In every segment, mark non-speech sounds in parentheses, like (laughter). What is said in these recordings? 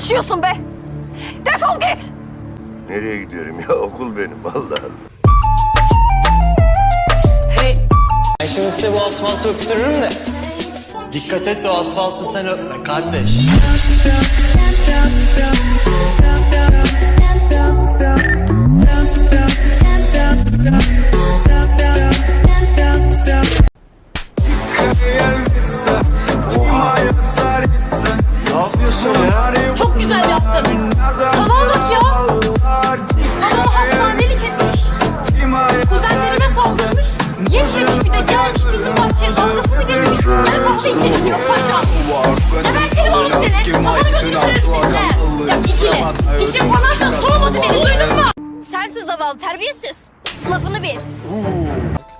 konuşuyorsun be? Defol git! Nereye gidiyorum ya? (laughs) Okul benim Allah Allah. Ben şimdi size bu asfaltı öptürürüm de. Dikkat et de o asfaltı sen öpme kardeş. İçim da soğumadı beni duydun mu? Sensiz zavallı, terbiyesiz. Lafını bil.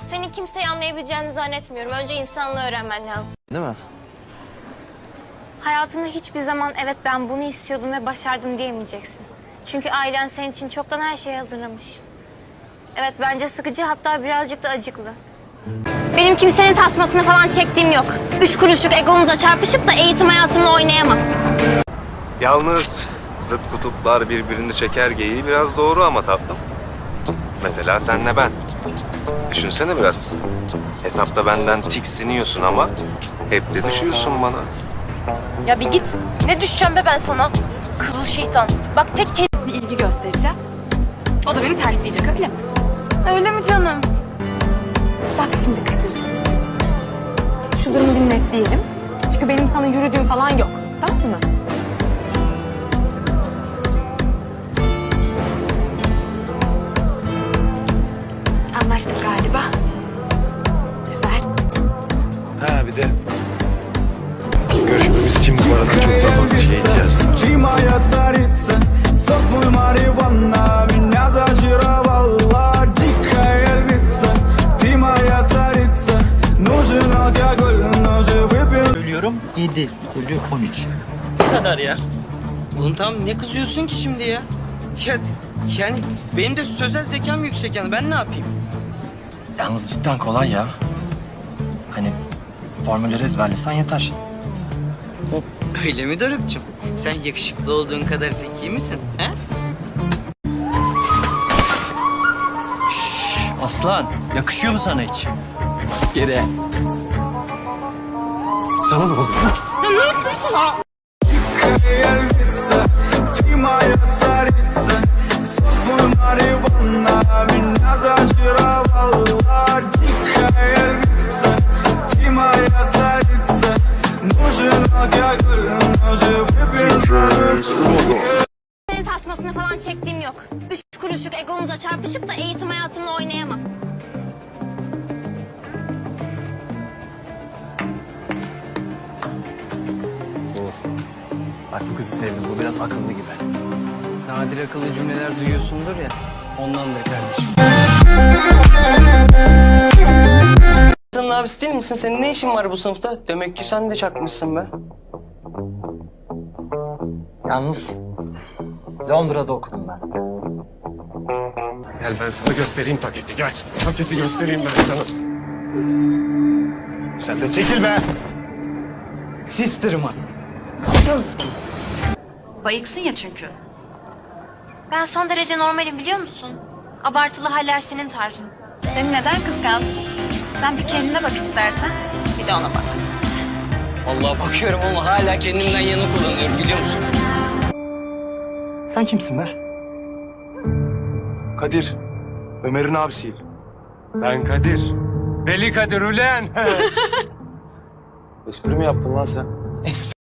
Seni kimseyi anlayabileceğini zannetmiyorum. Önce insanlığı öğrenmen lazım. Değil mi? Hayatında hiçbir zaman evet ben bunu istiyordum ve başardım diyemeyeceksin. Çünkü ailen senin için çoktan her şeyi hazırlamış. Evet bence sıkıcı hatta birazcık da acıklı. Benim kimsenin tasmasını falan çektiğim yok. Üç kuruşluk egonuza çarpışıp da eğitim hayatımla oynayamam. Yalnız zıt kutuplar birbirini çeker geyiği biraz doğru ama tatlım. Mesela senle ben. Düşünsene biraz. Hesapta benden tiksiniyorsun ama hep de düşüyorsun bana. Ya bir git. Ne düşeceğim be ben sana? Kızıl şeytan. Bak tek Bir ilgi göstereceğim. O da beni ters diyecek öyle mi? Öyle mi canım? Netleyelim. Çünkü benim sana yürüdüğüm falan yok. Tamam mı? Anlaştık galiba. Güzel. Ha bir de görüşmemiz için bu arada çok daha fazla şeye ihtiyacım var. 7 bölü 13. Bu kadar ya. Oğlum tamam ne kızıyorsun ki şimdi ya? Ya yani benim de sözel zekam yüksek yani ben ne yapayım? Yalnız cidden kolay ya. Hani formülleri ezberlesen yeter. Öyle mi Doruk'cum? Sen yakışıklı olduğun kadar zeki misin? He? Aslan, yakışıyor mu sana hiç? Askere. Sana ne oluyor? Ya ne yaptın sana? tasmasını falan çektiğim yok. Üç kuruşluk egonuza çarpışıp da eğitim hayatımla oynayamam. Bak bu kızı sevdim. Bu biraz akıllı gibi. Nadir akıllı cümleler duyuyorsundur ya. Ondandır kardeşim. Sen abisi değil misin? Senin ne işin var bu sınıfta? Demek ki sen de çakmışsın be. Yalnız Londra'da okudum ben. Gel ben sana göstereyim paketi gel. Paketi göstereyim ben sana. Sen de çekil be. Sister'ıma. Bayıksın ya çünkü. Ben son derece normalim biliyor musun? Abartılı haller senin tarzın. Seni neden kıskansın? Sen bir kendine bak istersen. Bir de ona bak. Vallahi bakıyorum ama hala kendimden yana kullanıyorum biliyor musun? Sen kimsin be? Kadir. Ömer'in abisiyim. Ben Kadir. Deli Kadir ulen. (laughs) Espri mi yaptın lan sen? Espri